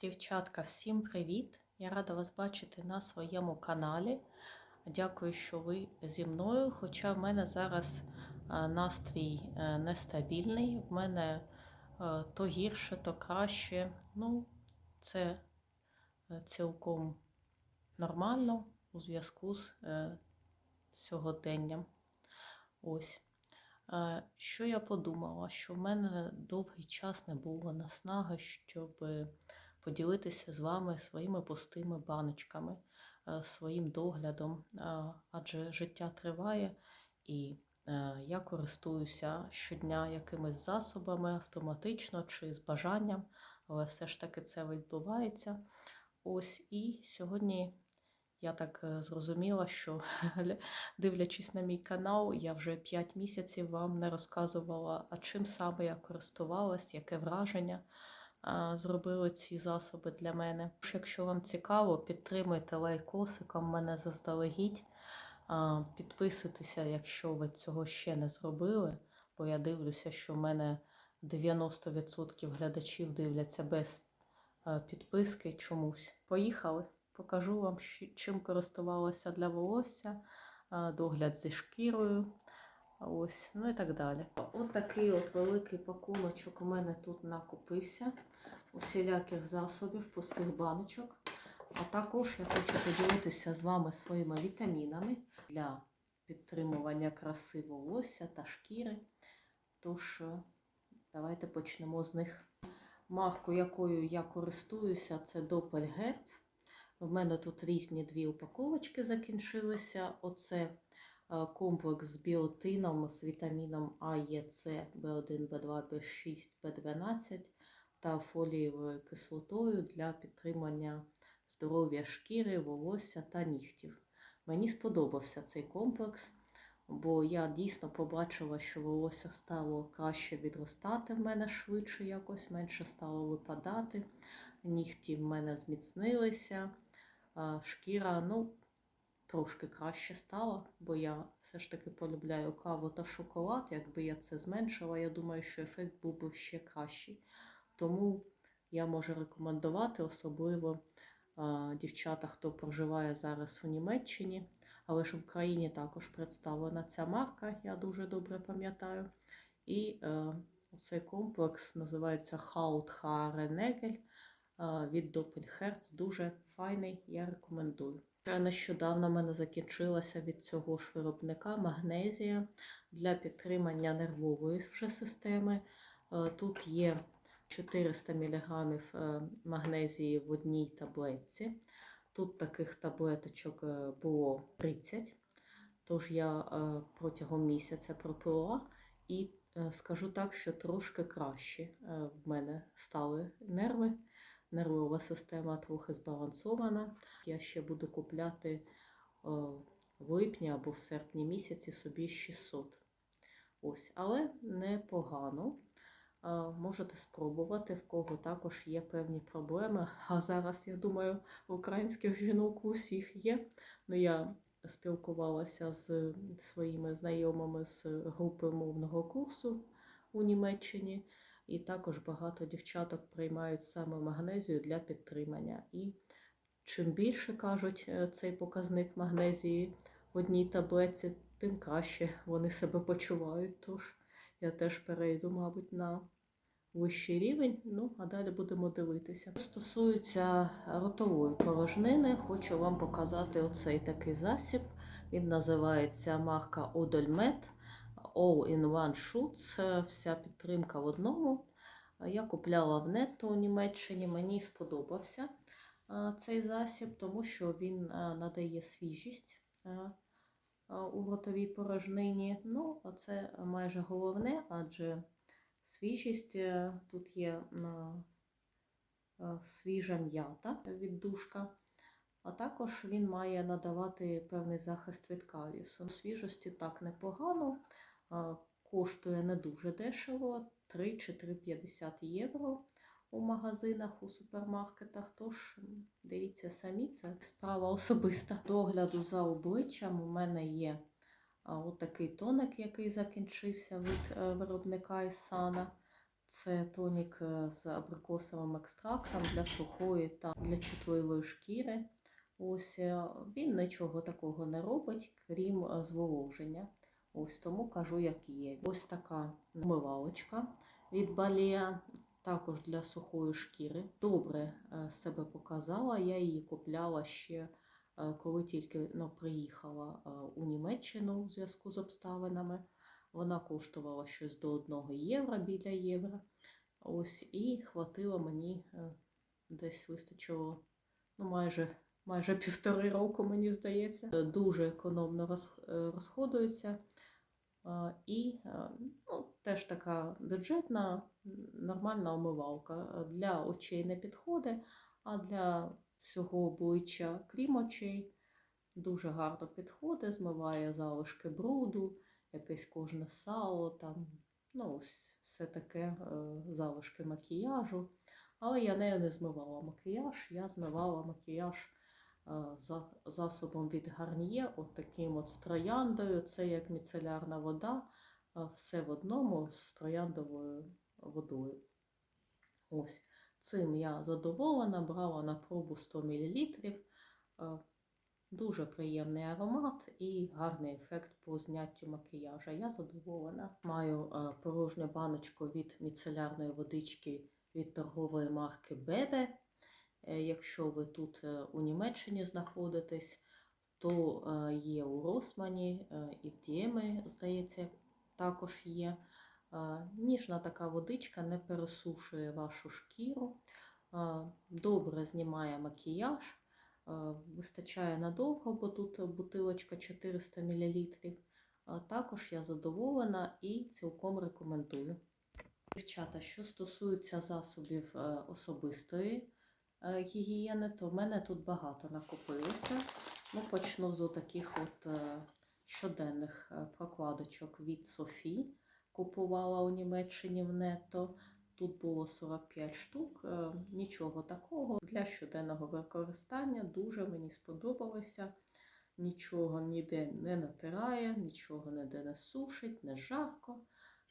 Дівчатка, всім привіт! Я рада вас бачити на своєму каналі. Дякую, що ви зі мною. Хоча в мене зараз настрій е, нестабільний, в мене е, то гірше, то краще. Ну, це е, цілком нормально у зв'язку з сьогоденням. Ось. Що я подумала? Що в мене довгий час не було наснаги, щоб поділитися з вами своїми пустими баночками, е, своїм доглядом, е, адже життя триває, і е, я користуюся щодня якимись засобами автоматично чи з бажанням, але все ж таки це відбувається. Ось і сьогодні. Я так зрозуміла, що дивлячись на мій канал, я вже 5 місяців вам не розказувала, а чим саме я користувалась, яке враження зробили ці засоби для мене. Якщо вам цікаво, підтримуйте лайкосиком мене заздалегідь. Підписуйтеся, якщо ви цього ще не зробили, бо я дивлюся, що в мене 90% глядачів дивляться без підписки чомусь. Поїхали! Покажу вам, чим користувалася для волосся, догляд зі шкірою. Ось, ну і так далі. От такий от великий пакуночок у мене тут накопився усіляких засобів, пустих баночок. А також я хочу поділитися з вами своїми вітамінами для підтримування краси волосся та шкіри. Тож, е, давайте почнемо з них. Марку, якою я користуюся, це Doppelherz. В мене тут різні дві упаковочки закінчилися. Оце комплекс з біотином, з вітаміном А, Е, С, В1, В2, В6, В12 та фолієвою кислотою для підтримання здоров'я шкіри, волосся та нігтів. Мені сподобався цей комплекс, бо я дійсно побачила, що волосся стало краще відростати в мене швидше якось, менше стало випадати. Нігті в мене зміцнилися, шкіра, ну, трошки краще стала, бо я все ж таки полюбляю каву та шоколад. Якби я це зменшила, я думаю, що ефект був би ще кращий. Тому я можу рекомендувати, особливо а, дівчата, хто проживає зараз у Німеччині, але ж в Україні також представлена ця марка, я дуже добре пам'ятаю. І е, цей комплекс називається Nägel е, від Doppelherz. Дуже файний, я рекомендую. Нещодавно в мене закінчилася від цього ж виробника магнезія для підтримання нервової вже системи. Тут є 400 мг е, магнезії в одній таблетці. Тут таких таблеточок е, було 30, тож я е, протягом місяця пропила і скажу так, що трошки краще в мене стали нерви. Нервова система трохи збалансована. Я ще буду купляти е, в липні або в серпні місяці собі 600. Ось, але непогано. Можете спробувати, в кого також є певні проблеми. А зараз, я думаю, українських жінок у всіх є. Ну, я спілкувалася з своїми знайомими з групи мовного курсу у Німеччині, і також багато дівчаток приймають саме магнезію для підтримання. І чим більше кажуть е, цей показник магнезії в одній таблетці, тим краще вони себе почувають. Тож я теж перейду, мабуть, на вищий рівень. Ну, а далі будемо дивитися. Стосується ротової порожнини, хочу вам показати оцей такий засіб. Він називається марка Odolmet All in One Shoot. Вся підтримка в одному. Я купляла в нетто у Німеччині, мені сподобався цей засіб, тому що він надає свіжість у ротовій порожнині. Ну, а це майже головне, адже свіжість е, тут є свіжа м'ята віддушка. А також він має надавати певний захист від калісу. Свіжості так непогано, коштує не дуже дешево 3 чи 3,50 євро у магазинах, у супермаркетах. Тож дивіться самі, це справа особиста. Догляду за обличчям у мене є а, от такий тоник, який закінчився від е, виробника Ісана. Це тонік е, з абрикосовим екстрактом для сухої та для чутливої шкіри. Ось е, він нічого такого не робить, крім е, зволоження. Ось тому кажу, як є. Ось така вмивалочка від Балія, також для сухої шкіри. Добре е, себе показала. Я її купляла ще е, коли тільки ну, приїхала е, у Німеччину у зв'язку з обставинами. Вона коштувала щось до 1 євро біля євро. Ось і хватило мені десь вистачило ну, майже, майже півтори року, мені здається. Е, Дуже економно е, розходується. Е, І ну, теж така бюджетна, нормальна омивалка. Для очей не підходить, а для всього обличчя, крім очей, дуже гарно підходить, змиває залишки бруду, якесь кожне сало, там, ну, ось все таке залишки макіяжу. Але я нею не змивала макіяж, я змивала макіяж засобом від Гарніє, от таким от з трояндою. Це як міцелярна вода, е, все в одному з трояндовою водою. Ось цим я задоволена, брала на пробу 100 мл. Дуже приємний аромат і гарний ефект по зняттю макіяжа. Я задоволена. Маю е, порожню баночку від міцелярної водички від торгової марки Бебе. Е, Якщо ви тут е, у Німеччині знаходитесь, то е, є у Росмані і в Дієми, здається, також є. Ніжна така водичка не пересушує вашу шкіру, добре знімає макіяж, вистачає надовго, бо тут бутилочка 400 мл. Також я задоволена і цілком рекомендую. Дівчата, що стосується засобів особистої гігієни, то в мене тут багато накопилося. Ну, почну з таких от е, щоденних е, прокладочок від Софі. Купувала у Німеччині в нетто. Тут було 45 штук, е, нічого такого. Для щоденного використання дуже мені сподобалося. Нічого ніде не натирає, нічого ніде не сушить, не жарко.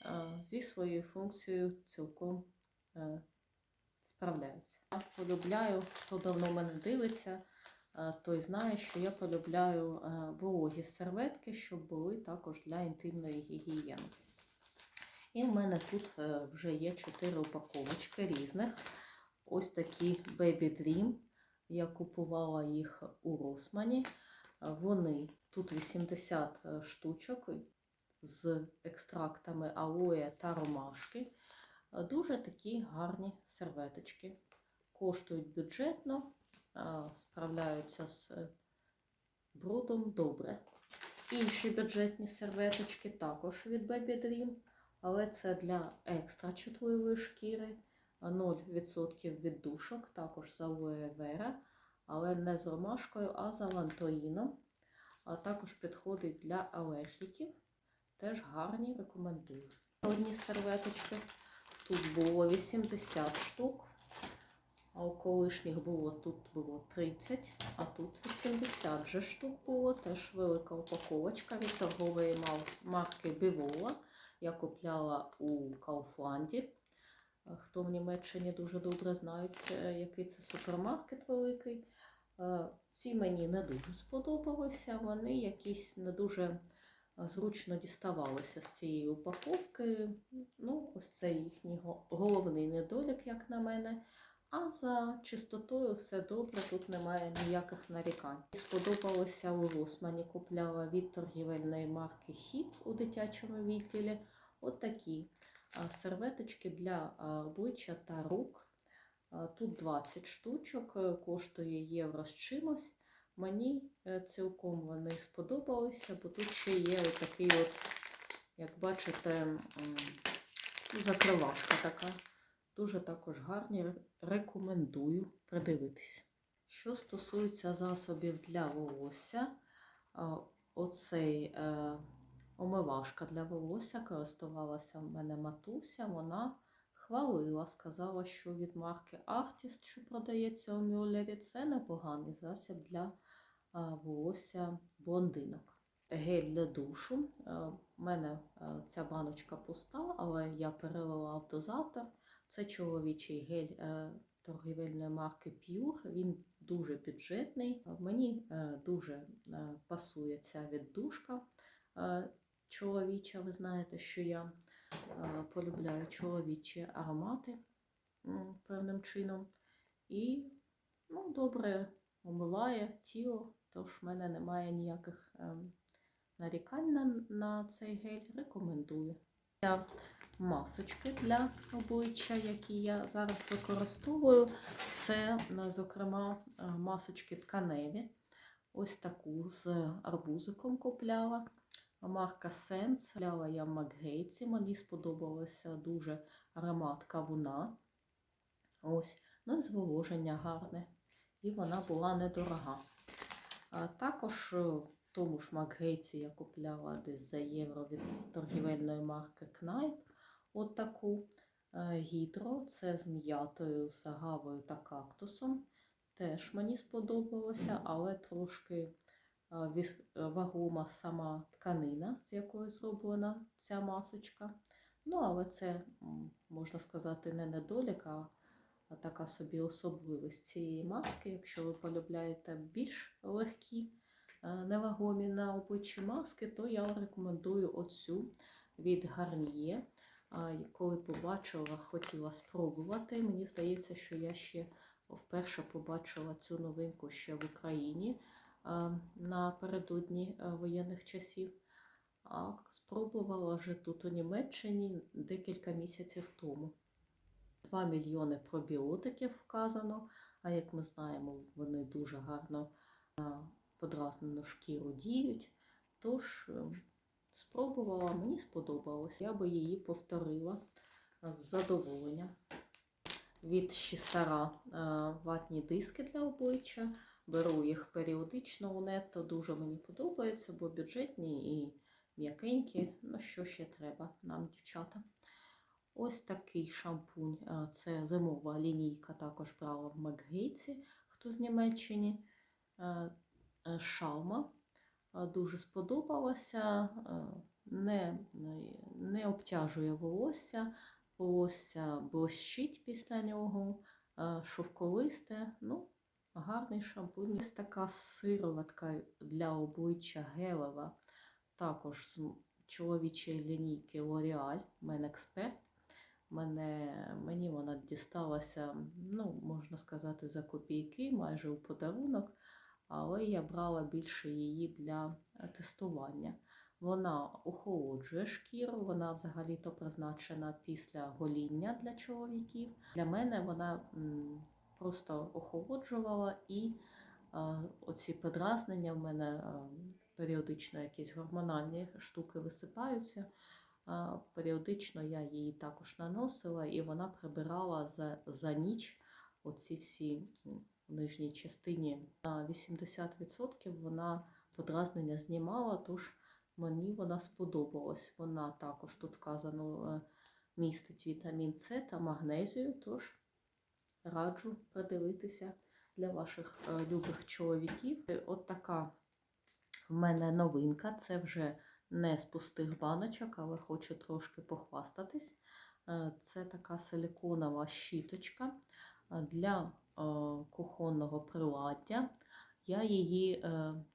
Е, Зі своєю функцією цілком е, справляється. Я полюбляю, хто давно мене дивиться, е, той знає, що я полюбляю е, вологі серветки, щоб були також для інтимної гігієни. І в мене тут е, вже є 4 упаковочки різних. Ось такі Baby Dream. Я купувала їх у Росмані. Вони тут 80 штучок з екстрактами алоє та ромашки. Е, Дуже такі гарні серветочки. Коштують бюджетно, е, справляються з е, брудом добре. Інші бюджетні серветочки також від Baby Dream, але це для екстра чутливої шкіри. е, 0% віддушок, також з алоє вера, але не з ромашкою, а з алантоїном. А також підходить для алергіків. Теж гарні, рекомендую. Одні серветочки. Тут було 80 штук, а у колишніх було тут було 30, а тут 80 вже штук було. Теж велика упаковочка від торгової марки Bivola. Я купляла у Kauflandі. Е, Хто в Німеччині дуже добре знають, е, який це супермаркет великий. Е, Ці мені не дуже сподобалися. Вони якісь не дуже зручно діставалися з цієї упаковки. Ну, ось це їхній головний недолік, як на мене. А за чистотою все добре, тут немає ніяких нарікань. Сподобалося у Росмані, купляла від торгівельної марки Хіт у дитячому відділі. От такі серветочки для обличчя та рук. Тут 20 штучок, е, коштує євро з чимось. Мені е, цілком вони сподобалися, бо тут ще є такий от, як бачите, ну, закривашка така. Дуже також гарні. Рекомендую придивитись. Що стосується засобів для волосся, оцей е, омивашка для волосся користувалася в мене матуся. Вона хвалила, сказала, що від марки Artist, що продається у Мюллері, це непоганий засіб для а, волосся блондинок. гель для душу. У мене е, ця баночка пуста, але я перелила в дозатор. Це чоловічий гель е, торгівельної марки Pure. Він дуже бюджетний. Мені е, дуже е, пасує ця віддушка е, чоловіча. Ви знаєте, що я е, полюбляю чоловічі аромати певним чином. І ну, добре омиває тіло, тож в мене немає ніяких ем, нарікань на, на цей гель. Рекомендую. Для масочки для обличчя, які я зараз використовую, це, е, зокрема, е, масочки тканеві. Ось таку з арбузиком купляла. Марка Sense. Купляла я в Макгейтсі. Мені сподобалося дуже аромат кавуна. Ось, ну і зволоження гарне. І вона була недорога. А також е, в тому ж Макгейтсі я купляла десь за євро від торгівельної марки Kneipp. От таку е, гідро. Це з м'ятою, з агавою та кактусом. Теж мені сподобалося, але трошки е, вагома сама тканина, з якої зроблена ця масочка. Ну, але це, можна сказати, не недолік, а а така собі особливість цієї маски. Якщо ви полюбляєте більш легкі, е, невагомі на обличчі маски, то я рекомендую оцю від і Коли побачила, хотіла спробувати. Мені здається, що я ще вперше побачила цю новинку ще в Україні напередодні е, воєнних часів. А спробувала вже тут у Німеччині декілька місяців тому. 2 мільйони пробіотиків вказано, а як ми знаємо, вони дуже гарно на подразнену шкіру діють. Тож е, спробувала, мені сподобалось. Я би її повторила з задоволенням. Від Шісара е, ватні диски для обличчя. Беру їх періодично у нетто. Дуже мені подобаються, бо бюджетні і м'якенькі. Ну, що ще треба нам, дівчата. Ось такий шампунь. е, Це зимова лінійка, також брала в Макгейтсі, хто з Німеччини. Е, е, Шалма. Дуже сподобалася, не, не обтяжує волосся, волосся блищить після нього, шовковисте. Ну, гарний шампунь. Ось така сироватка для обличчя гелева, також з чоловічої лінійки L'Oreal Men Expert. Мене, мені вона дісталася, ну, можна сказати, за копійки, майже у подарунок, але я брала більше її для е, тестування. Вона охолоджує шкіру, вона взагалі-то призначена після гоління для чоловіків. Для мене вона просто охолоджувала і е, оці подразнення в мене е, періодично якісь гормональні штуки висипаються. Періодично я її також наносила, і вона прибирала за, за ніч оці всі в нижній частині. На 80% вона подразнення знімала, тож мені вона сподобалась. Вона також тут вказано е, містить вітамін С та магнезію, тож раджу придивитися для ваших е, любих чоловіків. От така в мене новинка. Це вже не з пустих баночок, але хочу трошки похвастатись. Е, Це така силиконова щіточка е, для е, кухонного приладдя. Я її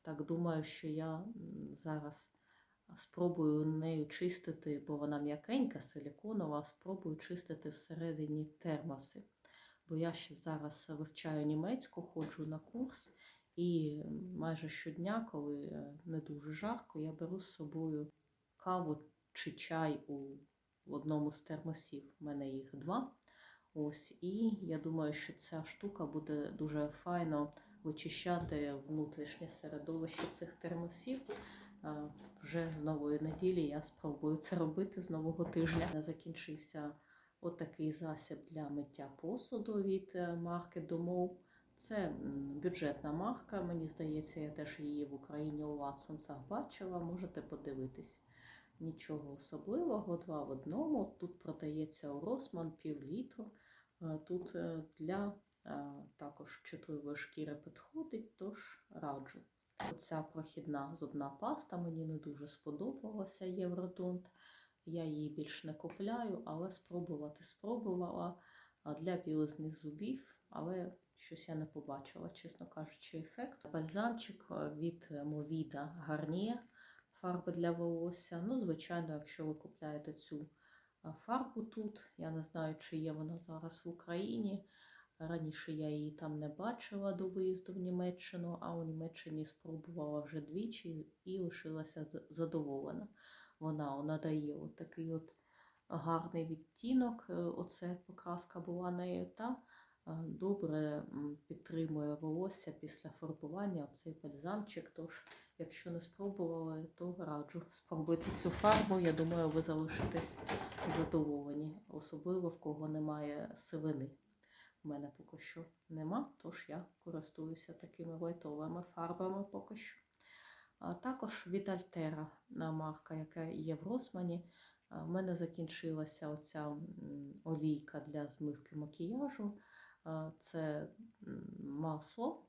так думаю, що я зараз спробую нею чистити, бо вона м'якенька, силиконова, спробую чистити всередині термоси. Бо я ще зараз вивчаю німецьку, ходжу на курс. І майже щодня, коли е, не дуже жарко, я беру з собою каву чи чай у в одному з термосів. У мене їх два. Ось, і я думаю, що ця штука буде дуже файно вичищати внутрішнє середовище цих термосів. Е, Вже з нової неділі я спробую це робити з нового тижня. Закінчився отакий засіб для миття посуду від е, марки Домов. Це бюджетна марка. Мені здається, я теж її в Україні у Ватсонсах бачила. Можете подивитись. Нічого особливого, два в одному. Тут продається Росман пів літру. Е, Тут е, для е, також чутливої шкіри підходить, тож раджу. Оця прохідна зубна паста мені не дуже сподобалася Євродонт. Я її більш не купляю, але спробувати спробувала для білизни зубів, але щось я не побачила, чесно кажучи, ефекту. Бальзамчик е, від Movida Garnier, фарби для волосся. Ну, звичайно, якщо ви купляєте цю фарбу тут, я не знаю, чи є вона зараз в Україні. Раніше я її там не бачила до виїзду в Німеччину, а у Німеччині спробувала вже двічі і лишилася задоволена. Вона надає от такий от гарний відтінок. е, Оце покраска була нею, та е, добре підтримує волосся після фарбування. Оцей бальзамчик. Тож, якщо не спробували, то раджу спробуйте цю фарбу. Я думаю, ви залишитесь задоволені, особливо в кого немає сивини. У мене поки що нема, тож я користуюся такими лайтовими фарбами поки що. А також від Альтера марка, яка є в Росмані. А, В мене закінчилася оця олійка для змивки макіяжу. Це масло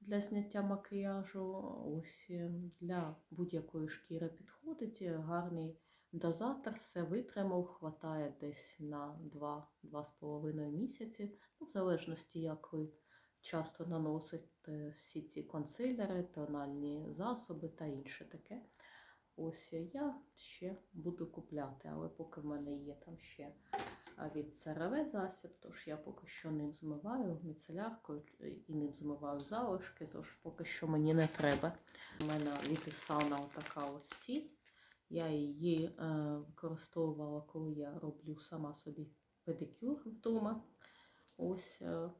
для зняття макіяжу. Ось е, для будь-якої шкіри підходить. Гарний дозатор, все витримав, хватає десь на 2-2,5 місяці, ну, в залежності, як ви часто наносите всі ці консилери, тональні засоби та інше таке. Ось я ще буду купляти, але поки в мене є там ще від CeraVe засіб, тож я поки що ним змиваю міцеляркою і ним змиваю залишки, тож поки що мені не треба. У мене від така от сіль. Я її е, використовувала, коли я роблю сама собі педикюр вдома. Ось е,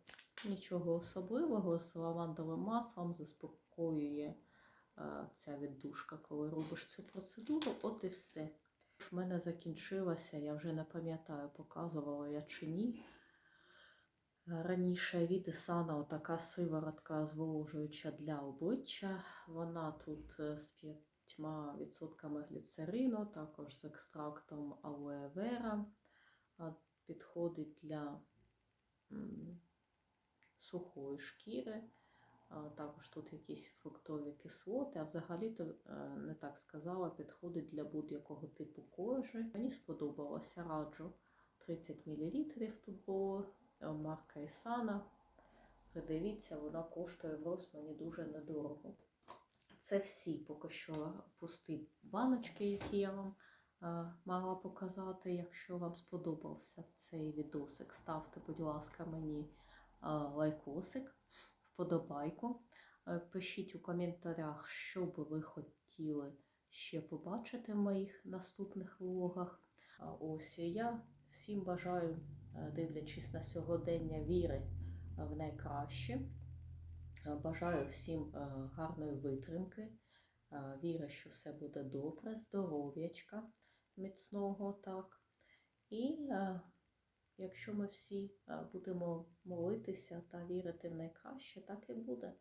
нічого особливого з лавандовим маслом заспокоює е, ця віддушка, коли робиш цю процедуру. От і все. В мене закінчилася, я вже не пам'ятаю, показувала я чи ні. Раніше від Ісана отака сиворотка зволожуюча для обличчя. Вона тут е, з 5% гліцерину, також з екстрактом алоe вера. Підходить для сухої шкіри. Також тут якісь фруктові кислоти, а взагалі-то е, не так сказала, підходить для будь-якого типу кожи. Мені сподобалося, раджу 30 мл тут було, е, марка Ісана. Придивіться, вона коштує в Росмані дуже недорого. Це всі поки що пусті баночки, які я вам е, мала показати. Якщо вам сподобався цей відосик, ставте, будь ласка, мені лайкосик, вподобайку. Е, Пишіть у коментарях, що би ви хотіли ще побачити в моїх наступних влогах. Ось я всім бажаю, е, дивлячись на сьогодення, віри в найкраще. Е, Бажаю всім е, гарної витримки. Е, Вірю, що все буде добре, здоров'ячка міцного так. І е, якщо ми всі е, будемо молитися та вірити в найкраще, так і буде.